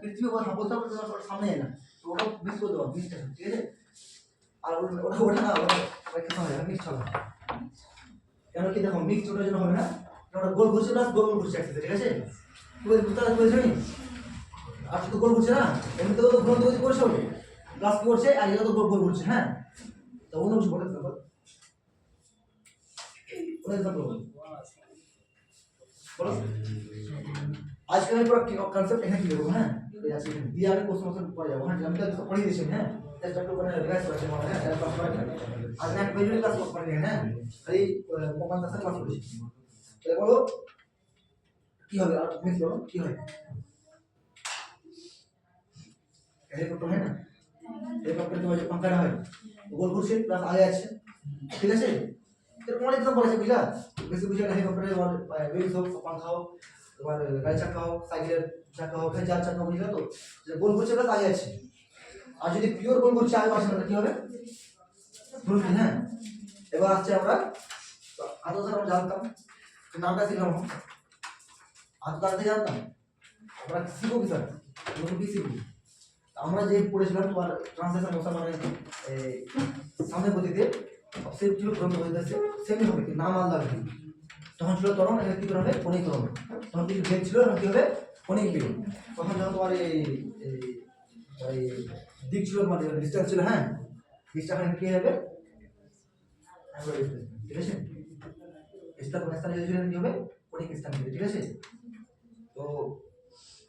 পৃথিবী কথা বলতে হবে, তোমার সামনে না তো ওটা মিস করে দেবো মিসটা ঠিক আছে? আর ওটা ওটা না, ওটা হবে? মিক্স হবে না। কেন কি দেখো মিক্স ওটার জন্য হবে না? ওটা গোল ঘুরছে প্লাস গোল গোল ঘুরছে একসাথে, ঠিক আছে? তুমি বুঝতে পারছ নি? আর শুধু গোল ঘুরছে না? এমনিতেও তো ঘুরতে ঘুরতে করছে ওটা প্লাস করছে, আর এটা তো গোল গোল ঘুরছে হ্যাঁ? তো অন্য কিছু বলে দেবো বলে দেবো বলো। আজকে আমি পুরো কনসেপ্ট এখানে কি করব হ্যাঁ এই আজকে এখানে দিয়ে আমি কোশ্চেন কোশ্চেন পড়ে যাব হ্যাঁ আমি তো পড়িয়ে দিয়েছি হ্যাঁ জাস্ট একটু মানে রিভাইজ করতে হবে হ্যাঁ এটা ক্লাস করে আজ না পেজে ক্লাস করে হ্যাঁ এই মোবাইল ক্লাসে ক্লাস করেছি তাহলে বলো কি হবে আর মিস বলো কি হয় হেলিকপ্টার হয় না হেলিকপ্টার তোমার যে পাঙ্খাটা হয় গোল ঘুরছে প্লাস আগে আছে ঠিক আছে এরকম অনেক এক্সাম্পল আছে বুঝলা বেশি বুঝে না হেলিকপ্টারে তোমার হুইলস হোক পাঙ্খা হোক তোমার গাড়ি চাকা হোক, সাইকেলের চাকা হোক চার চাকা বুঝলা তো। যে গোল ঘুরছে প্লাস আগে আছে। আর যদি পিওর গোল ঘুরছে আগে পাচ্ছে না কি হবে? ঘুরবে হ্যাঁ? এবার আসছে আমরা আদৌ স্যার আমরা জানতাম নামটা শিখলাম আদৌ থেকে জানতাম? আমরা শিখব কি, স্যার? কি শিখব? আমরা যে পড়েছিলাম, তোমার ট্রান্সলেশন ভাষা মানে সামনে গতিতে সে ছিল, গ্রন্থ গতিতে সেমই হবে কি নাম আলাদা তখন ছিল তরণ এখানে কি হবে? অনেক তরণ। তখন কিছু বেগ ছিল এখন কি হবে? অনেক বেগ তখন যখন তোমার এই দিক ছিল মানে ডিস্টেন্স ছিল হ্যাঁ? ডিস্টেন্স এখানে কি হবে? ঠিক আছে? স্থান স্থানে যদি কি হবে? অনেক স্থান ঠিক আছে? তো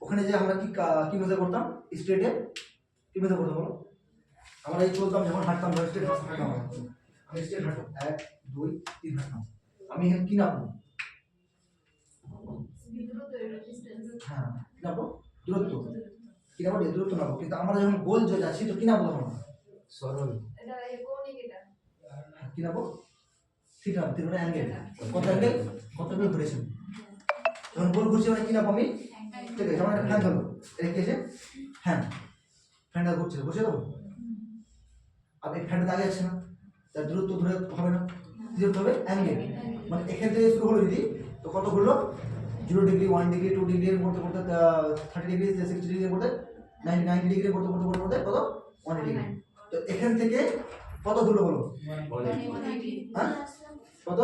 ওখানে যে আমরা কি, কা- মেজার করতাম? স্টেটে কি মেজার করতাম বলো? আমরা এই চলতাম, যখন হাঁটতাম স্টেট হাঁটতাম আমি স্টেট হাঁটতাম। এক, দুই, তিন হাঁটতাম। আমি এখানে কি নামবো? হ্যাঁ কি নামবো? দূরত্ব। কি নামবো? দূরত্ব নামবো। কিন্তু আমরা যখন গোল যে যাচ্ছি তো কি নামবো আমরা? সরল কি নামবো? থিটা অ্যাঙ্গেল কত অ্যাঙ্গেল কত অ্যাঙ্গেল ঘুরেছেন যখন গোল ঘুরছে কি নামবো আমি? ঠিক আছে যেমন একটা ফ্যান ধরো এটা কি আছে? ফ্যান ফ্যানটা ঘুরছে ঘুরছে তো আর এই ফ্যানটা দাঁড়িয়ে আছে না। তার দূরত্ব ধরে হবে না। দূরত্ব হবে? অ্যাঙ্গেল মানে এখান থেকে শুরু হলো যদি তো কত ঘুরলো? Zero degree one degree two degree এর করতে করতে থার্টি ডিগ্রি সিক্সটি ডিগ্রি করতে নাইনটি নাইনটি ডিগ্রি করতে করতে করতে করতে কত? ওয়ান ডিগ্রি তো এখান থেকে কত ঘুরলো বলো? হ্যাঁ? কত?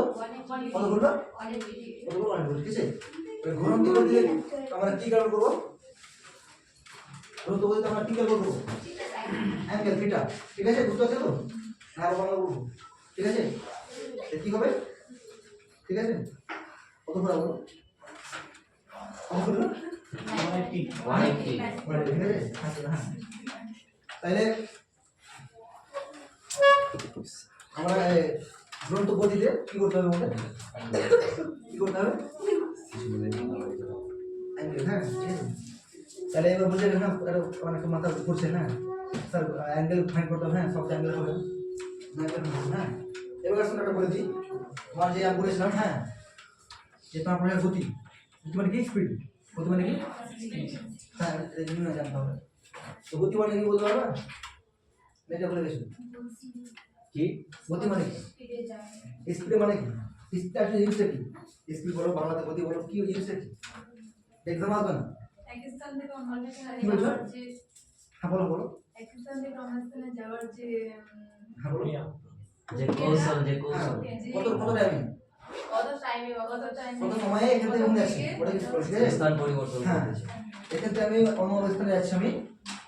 কত ঘুরলো? কত ডিগ্রি ঠিক আছে? ঘুরন্ত গতিতে আমরা কি কারণ করব? ঘুরন্ত গতিতে আমরা কি কারণ করব? অ্যাঙ্গেল থিটা ঠিক আছে? বুঝতে পারছ তো? হ্যাঁ বাংলা বলব। ঠিক আছে? এ কি হবে? ঠিক আছে? কত ঘোরা বলো তাহলে আমরা ঘুরন্ত গতিতে কি করতে হবে আমাদের? কি করতে হবে? হ্যাঁ তাহলে এবার বুঝে গেলাম, এটা মানে মাথা ঘুরছে হ্যাঁ? স্যার অ্যাঙ্গেল ফাইন করতে হবে হ্যাঁ সব অ্যাঙ্গেল না অ্যাঙ্গেল হবে। হ্যাঁ এবার শুনে একটা বলে দিই। তোমার যে আমি বলেছিলাম হ্যাঁ? যে তোমার পড়ে গতি গতি মানে কি? স্পিড গতি মানে কি? হ্যাঁ জানতে হবে। তো গতি মানে কি বলতে পারবা? এটা বলে গেছো। কি? গতি মানে কি? স্পিড মানে কি? স্পিড আসলে জিনিসটা কি? স্পিড বলো বাংলাতে গতি বলো কি জিনিসটা কি? এক্সাম আসবে না? কি বলছো? হ্যাঁ বলো বলো। হ্যাঁ বলো। যে কৌশল যে হ্যাঁ কৌশল কত কত টাইমে কত সময়ে এখান থেকে ঘুরে যাচ্ছি ওটা কি আছে স্থান পরিবর্তন হ্যাঁ। করতেছে এখান থেকে আমি অন্য অবস্থানে যাচ্ছি আমি।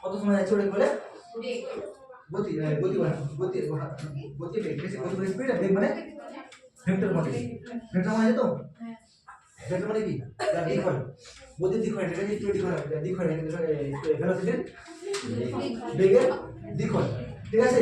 কত সময় যাচ্ছি ওটা কি বলে? গতি। গতি বলে গতি গতি বেগ আছে গতি মানে স্পিড বেগ মানে? ভেক্টর মানে ভেক্টর মানে তো? ভেক্টর মানে কি? দিক হয়। গতির দিক হয় ঠিক আছে একটু দিক হয়? দিক হয় বেগের দিক হয়। ঠিক আছে?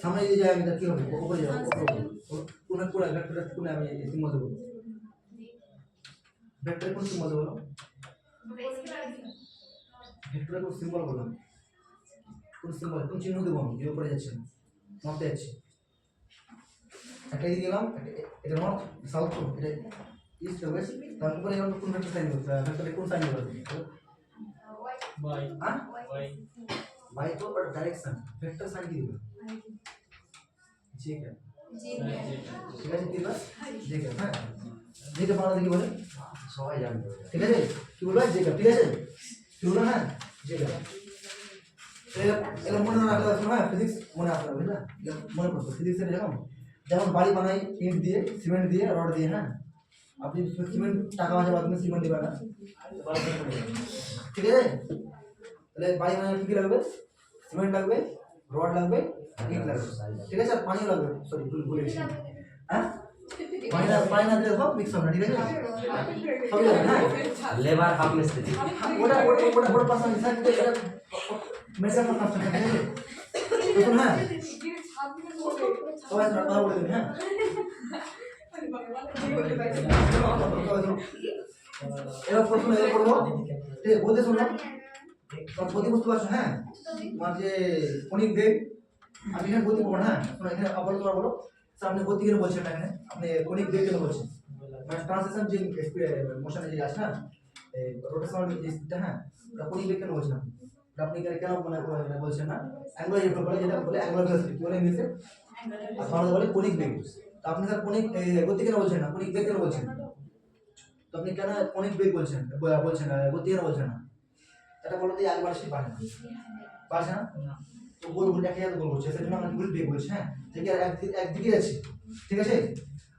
সামনে যদি যাই আমি তাহলে কি হবে উপরে যাব? উপরে কোন কোন ভেক্টর কোন আমি সিম্বল দেবো ভেক্টর কোন সিম্বল দেবো ভেক্টরের কোন সিম্বল বললাম কোন সিম্বল কোন চিহ্ন দেবো আমি? যে উপরে যাচ্ছে নর্থে যাচ্ছে। একটা এদিকে গেলাম এটা- নর্থ সাউথ এটা ইস্ট ওয়েস্ট তারপরে এবার কোন ভেক্টর সাইন করতে ভেক্টরে কোন সাইন করতে বাই হ্যাঁ? বাই বাই তো বাট ডাইরেকশন ভেক্টর সাইন কি দিবে জি কে ঠিক আছে কি বল জি কে হ্যাঁ জি কে বাংলা কি বলে সবাই জানবে ঠিক আছে কি বলবে জি কে ঠিক আছে কি বলবে হ্যাঁ জি কে এগুলো মনে রাখলে আসলে হ্যাঁ ফিজিক্স মনে আসলে বুঝলে এগুলো মনে করতো ফিজিক্সের যেমন যেমন বাড়ি বানাই ইট দিয়ে সিমেন্ট দিয়ে রড দিয়ে হ্যাঁ আপনি সিমেন্ট টাকা পয়সা বাদ দিয়ে সিমেন্ট দিবেন না বাড়ি বানাতে হবে। ঠিক আছে তাহলে বাড়ি বানাতে কি কি লাগবে? সিমেন্ট লাগবে রড লাগবে ইট লাগবে। ঠিক আছে? আর পানিও লাগবে। সরি ভুল ভুলে গেছি। হ্যাঁ? পানি না পানি না দিলে সব মিক্স হবে না ঠিক আছে? সবই লাগবে হ্যাঁ? লেবার হাফ মিস্ত্রি ওটা ওটা ওটা ওটা পাশে হিসাব করে এটা মেশার মত কাজ করতে হবে দেখুন হ্যাঁ? সবাই কথা বলে দিন হ্যাঁ? এবার প্রথমে এবার করব। ঠিক আছে? বলতে শুনলাম তোমার গতি বুঝতে পারছ হ্যাঁ? তোমার যে কণিক বেগ আমি এখানে গতি করব হ্যাঁ? শোনো এখানে আবার তোমার বলো। স্যার আপনি গতি কেন বলছেন এখানে? আপনি কণিক বেগ কেন বলছেন। মানে ট্রান্সলেশন যে মোশনে যে আছে না রোটেশনাল যে স্পিডটা হ্যাঁ? ওটা কণিক বেগ কেন বলছেন আপনি? আপনি কেন মনে করে বলছেন না? অ্যাঙ্গুলার যে বলে যেটা বলে অ্যাঙ্গুলার কি বলে ইংলিশে? আর বাংলা বলে কণিক বেগ তো আপনি স্যার এই, গতি কেন বলছেন না? কণিক বেগ কেন বলছেন? তো আপনি কেন কণিক বেগ বলছেন? বলছেন গতি কেন বলছেন না? এটা বলো তো একবার সে পারে না। পারছে না? তো গোল গোল জায়গায় গোল করছে সেজন্য আমরা গোল বেগ বলছি হ্যাঁ? ঠিক আছে একদিকে আছে। ঠিক আছে?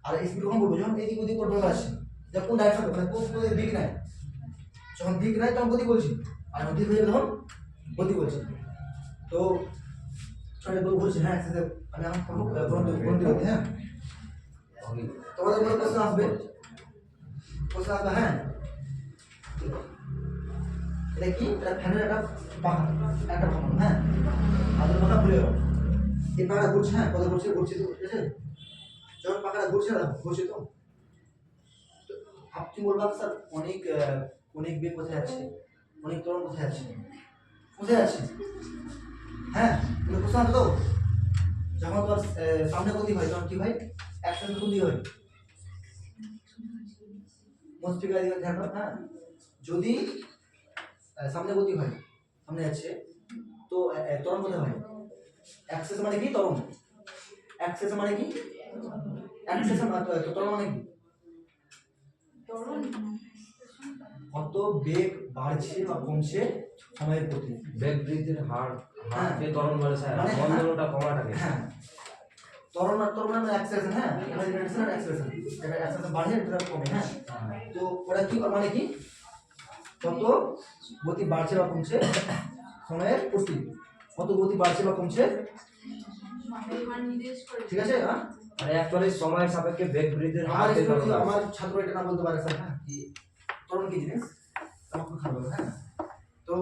আর স্পিড কখন বলব যখন এদিক ওদিক করবে আছে যখন কোন ডাইরেকশন মানে কোন কোন দিক নাই। যখন দিক নাই তখন গতি বলছি। আর দিক হয়ে তখন গতি বলছি। তো ছয়টা গোল বলছি হ্যাঁ সেটা আমি এখন করব গণতি গণতি করতে হ্যাঁ? তোমাদের কোনো প্রশ্ন আসবে? প্রশ্ন আসবে হ্যাঁ? এটা কি ফ্যানের একটা একটা হ্যাঁ? এই পাখাটা ঘুরছে হ্যাঁ? ঘুরছে? ঘুরছে তো, ঠিক আছে? যখন পাখাটা ঘুরছে ঘুরছে তো। অনেক কোথায় আছে? অনেক কোথায় আছে? কোথায় আছে? হ্যাঁ? তো? তোর সামনে গতি হয়, তখন কি হয়? একসাথে গতি হয়। ধ্যান হ্যাঁ? যদি সামনে গতি হয় সামনে যাচ্ছে। তো আহ, কোথায় হয়? অ্যাক্সেস মানে কি? ত্বরণ। অ্যাক্সেস মানে কি? অ্যাক্সেস ত্বরণ মানে কি? কত বেগ বাড়ছে বা কমছে সময়ের প্রতি বেগ বৃদ্ধির হার হ্যাঁ। হারকে ত্বরণ বলে স্যার মানে- বন্ধনটা কমাটাকে হ্যাঁ। ত্বরণ আর ত্বরণ মানে অ্যাক্সেলেশন হ্যাঁ। এটা রিলেশন আর অ্যাক্সেলেশন এটা অ্যাক্সেলেশন বাড়ে এটা কমে হ্যাঁ। তো ওরা কি মানে কি? কত গতি বাড়ছে বা কমছে? সময়ের উপস্থিতি কত গতি বাড়ছে বা কমছে? ঠিক আছে আর একবারে অ্যাকচুয়ালি সময়ের সাপেক্ষে বেগ বৃদ্ধির আমার আমার ছাত্র এটা না বলতে পারে স্যার। হ্যাঁ কি? তরুণ কি জিনিস? খারাপ হবে হ্যাঁ। তো